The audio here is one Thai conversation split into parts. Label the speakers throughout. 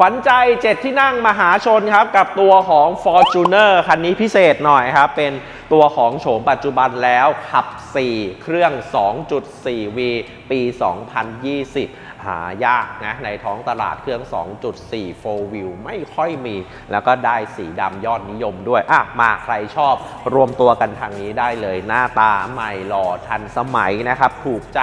Speaker 1: ขวัญใจเจ็ดที่นั่งมหาชนครับ กับตัวของ Fortuner คันนี้พิเศษหน่อยครับ เป็นตัวของโฉมปัจจุบันแล้วขับ 4 เครื่อง 2.4V ปี 2020 หายากนะในท้องตลาดเครื่อง 2.4 4 wheel ไม่ค่อยมี แล้วก็ได้สีดำยอดนิยมด้วย อะ มาใครชอบรวมตัวกันทางนี้ได้เลย หน้าตาใหม่หล่อทันสมัยนะครับ ถูกใจ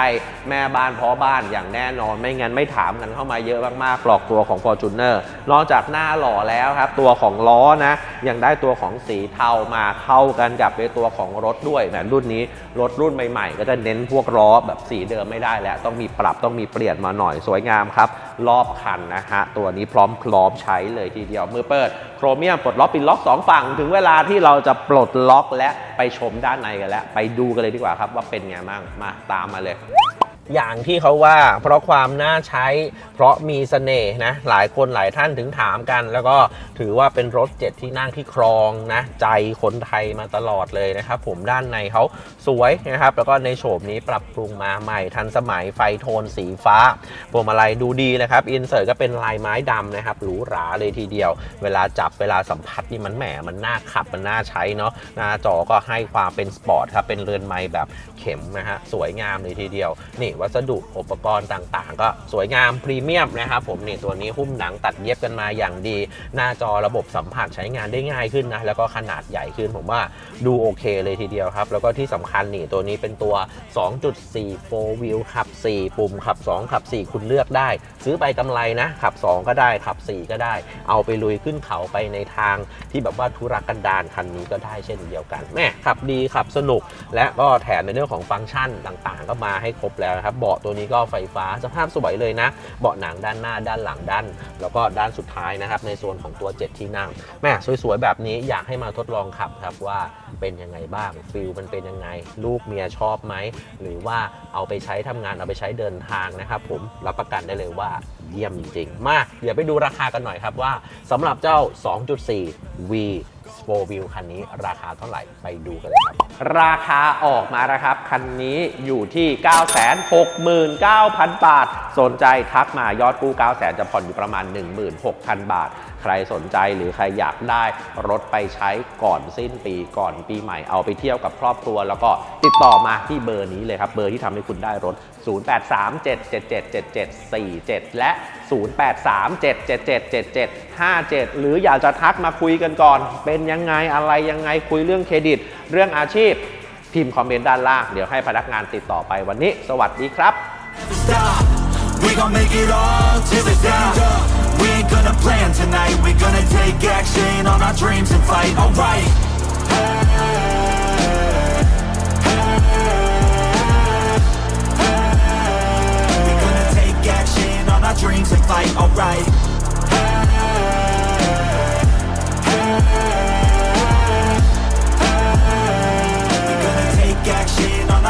Speaker 1: แม่บ้านพ่อบ้านอย่างแน่นอนไม่งั้นไม่ถามกันเข้ามาเยอะมากๆหลอกตัวของ Fortuner นอกจากหน้าหล่อแล้วครับ ตัวของล้อนะ ยังได้ตัวของสีเทามาเข้ากันกับในตัวของรถด้วยนะรุ่นนี้รถรุ่นใหม่ ๆ ก็จะเน้นพวกล้อแบบสีเดิมไม่ได้แล้วต้องมีปรับต้องมีเปลี่ยนมาหน่อยสวยงามครับ รอบคันนะฮะ ตัวนี้พร้อมพร้อมใช้เลยทีเดียวมือเปิด โครเมียมปลดล็อกปิดล็อกสองฝั่ง ถึงเวลาที่เราจะปลดล็อกและไปชมด้านในกันแล้ว ไปดูกันเลยดีกว่าครับว่าเป็นไงบ้างมาตามมาเลย อย่างที่เขาว่า เพราะความน่าใช้ เพราะมีเสน่ห์นะ หลายคนหลายท่านถึงถามกัน แล้วก็ถือว่าเป็นรถเจ็ดที่นั่งที่ครองนะ ใจคนไทยมาตลอดเลยนะครับ ผมด้านในเขาสวยนะครับ แล้วก็ในโฉมนี้ปรับปรุงมาใหม่ทันสมัยไฟโทนสีฟ้าพวงมาลัยดูดีเลยครับ อินเสิร์ตก็เป็นลายไม้ดำนะครับหรูหราเลยทีเดียว เวลาจับเวลาสัมผัสนี่มันแหมมันน่าขับมันน่าใช้เนาะหน้าจอก็ให้ความเป็นสปอร์ตครับเป็นเรือนไม้แบบเข็มนะฮะสวยงามเลยทีเดียวนี่วัสดุอุปกรณ์ต่างๆ ก็สวยงามพรีเมียมนะครับผมนี่ตัวนี้หุ้มหนังตัดเย็บกันมาอย่างดี หน้าจอระบบสัมผัสใช้งานได้ง่ายขึ้นนะแล้วก็ขนาดใหญ่ขึ้นผมว่าดูโอเคเลยทีเดียวครับ แล้วก็ที่สำคัญนี่ตัวนี้เป็นตัว 2.4 4 wheel ขับ 4 ปุ่มขับ 2 ขับ 4 คุณเลือกได้ ซื้อไปกำไรนะ ขับ 2 ก็ได้ขับ 4 ก็ได้ เอาไปลุยขึ้นเขาไปในทางที่แบบว่าธุรกันดารคันนี้ก็ได้เช่นเดียวกันแม่ขับดีขับสนุก และก็แถมในเรื่องของฟังก์ชันต่างๆ ก็มาให้ครบแล้วนะครับเบาะตัวนี้ก็ไฟฟ้าสภาพสวยเลยนะ เบาะหนังด้านหน้าด้านหลังด้าน แล้วก็ด้านสุดท้ายนะครับในส่วนของตัว 7 ที่นั่งแม่สวยๆแบบนี้อยากให้มาทดลองขับครับว่าเป็นยังไงบ้างฟิลมันเป็นยังไง ลูกเมียชอบไหมหรือว่าเอาไปใช้ทำงานเอาไปใช้เดินทางนะครับผมรับประกันได้เลยว่า เยี่ยมจริง ๆ มาเดี๋ยวไปดูราคากันหน่อยครับว่าสำหรับเจ้า 2.4 V 4 Wheel คันนี้ราคาเท่าไหร่ไปดูกันเลยครับ ราคาออกมาแล้วครับ คันนี้อยู่ที่ 969,000 บาท สนใจทักมายอดกู้ 900,000 จะผ่อนอยู่ประมาณ 16,000 บาท ใครสนใจหรือใครอยากได้รถไปใช้ก่อนสิ้นปีก่อนปีใหม่เอาไปเที่ยวกับครอบครัว แล้วก็ติดต่อมาที่เบอร์นี้เลยครับ เบอร์ที่ทำให้คุณได้รถ 0837777747 และ0837777757 หรืออยากจะทักมาคุยกันก่อน เป็นยังไงอะไรยังไงคุยเรื่องเครดิต เรื่องอาชีพ พิมพ์คอมเมนต์ด้านล่าง เดี๋ยวให้พนักงานติดต่อไปวันนี้ สวัสดีครับ
Speaker 2: We gon' make it all till it's out. We ain't gonna plan tonight. We gonna take action on our dreams and fight. Alright.